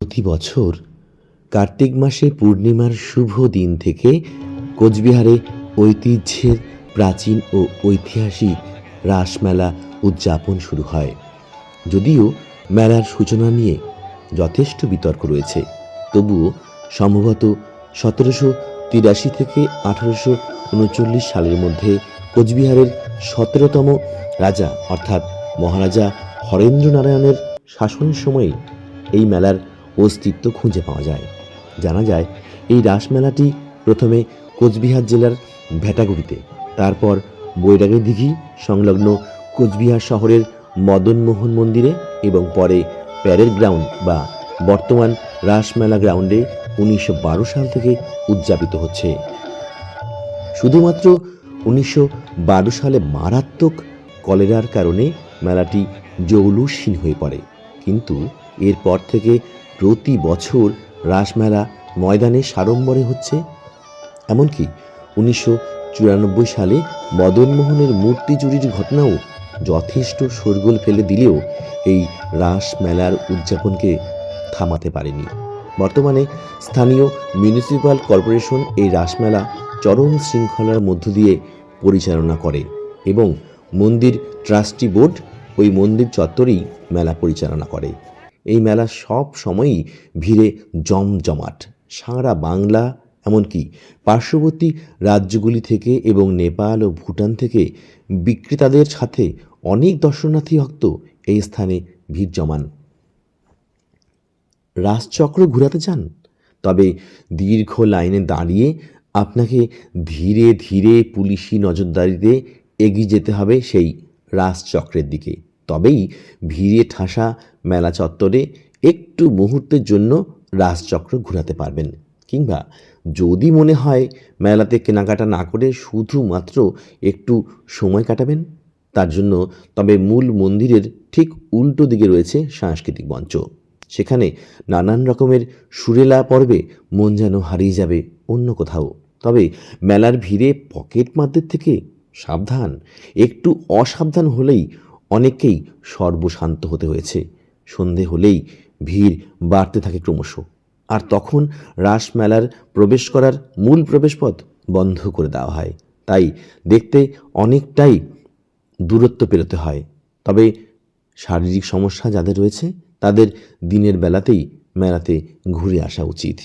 প্রতি বছর কার্তিক মাসে পূর্ণিমার শুভ দিন থেকে কোচবিহারে ঐতিহ্যের প্রাচীন ও ঐতিহাসিক রাসমেলা উদযাপন শুরু হয়। যদিও মেলার সূচনা নিয়ে যথেষ্ট বিতর্ক রয়েছে, তবুও সম্ভবত সতেরোশো তিরাশি থেকে আঠারোশো উনচল্লিশ সালের মধ্যে কোচবিহারের সতেরোতম রাজা অর্থাৎ মহারাজা হরেন্দ্র নারায়ণের শাসনের সময় এই মেলার অস্তিত্ব খুঁজে পাওয়া যায়। জানা যায়, এই রাসমেলাটি প্রথমে কোচবিহার জেলার ভেটাগুড়িতে, তারপর বৈরাগী দিঘি, সংলগ্ন কোচবিহার শহরের মদনমোহন মন্দিরে এবং পরে প্যারেড গ্রাউন্ড বা বর্তমান রাসমেলা গ্রাউন্ডে উনিশশো বারো সাল থেকে উদযাপিত হচ্ছে। শুধুমাত্র উনিশশো বারো সালে মারাত্মক কলেরার কারণে মেলাটি জৌলুসহীন হয়ে পড়ে। কিন্তু এরপর থেকে প্রতি বছর রাসমেলা ময়দানে সাড়ম্বরে হচ্ছে। এমনকি উনিশশো চুরানব্বই সালে মদনমোহনের মূর্তি চুরির ঘটনাও যথেষ্ট শোরগোল ফেলে দিলেও এই রাস মেলার উদযাপনকে থামাতে পারেনি। বর্তমানে স্থানীয় মিউনিসিপ্যাল কর্পোরেশন এই রাসমেলা চরম শৃঙ্খলার মধ্য দিয়ে পরিচালনা করে এবং মন্দির ট্রাস্টি বোর্ড ওই মন্দির চত্বরেই মেলা পরিচালনা করে। এই মেলা সব সময়ই ভিড়ে জমজমাট। সারা বাংলা, এমনকি পার্শ্ববর্তী রাজ্যগুলি থেকে এবং নেপাল ও ভুটান থেকে বিক্রেতাদের সাথে অনেক দর্শনার্থী ভক্ত এই স্থানে ভিড় জমান। রাসচক্র ঘোরাতে চান তবে দীর্ঘ লাইনে দাঁড়িয়ে আপনাকে ধীরে ধীরে পুলিশি নজরদারিতে এগিয়ে যেতে হবে সেই রাসচক্রের দিকে। তবেই ভিড়ে ঠাসা মেলা চত্বরে একটু মুহূর্তের জন্য রাসচক্র ঘোরাতে পারবেন। কিংবা যদি মনে হয় মেলাতে কেনাকাটা না করে শুধুমাত্র একটু সময় কাটাবেন, তার জন্য তবে মূল মন্দিরের ঠিক উল্টো দিকে রয়েছে সাংস্কৃতিক মঞ্চ। সেখানে নানান রকমের সুরেলা পর্বে মন যেন হারিয়ে যাবে অন্য কোথাও। তবে মেলার ভিড়ে পকেট মারদের থেকে সাবধান, একটু অসাবধান হলেই অনেককেই সর্বশান্ত হতে হয়েছে। সন্ধে হলেই ভিড় বাড়তে থাকে ক্রমশ। আর তখন রাস মেলার প্রবেশ করার মূল প্রবেশপথ বন্ধ করে দেওয়া হয়। তাই দেখতে অনেকটাই দূরত্ব পেরোতে হয়। তবে শারীরিক সমস্যা যাদের রয়েছে, তাদের দিনের বেলাতেই মেলাতে ঘুরে আসা উচিত।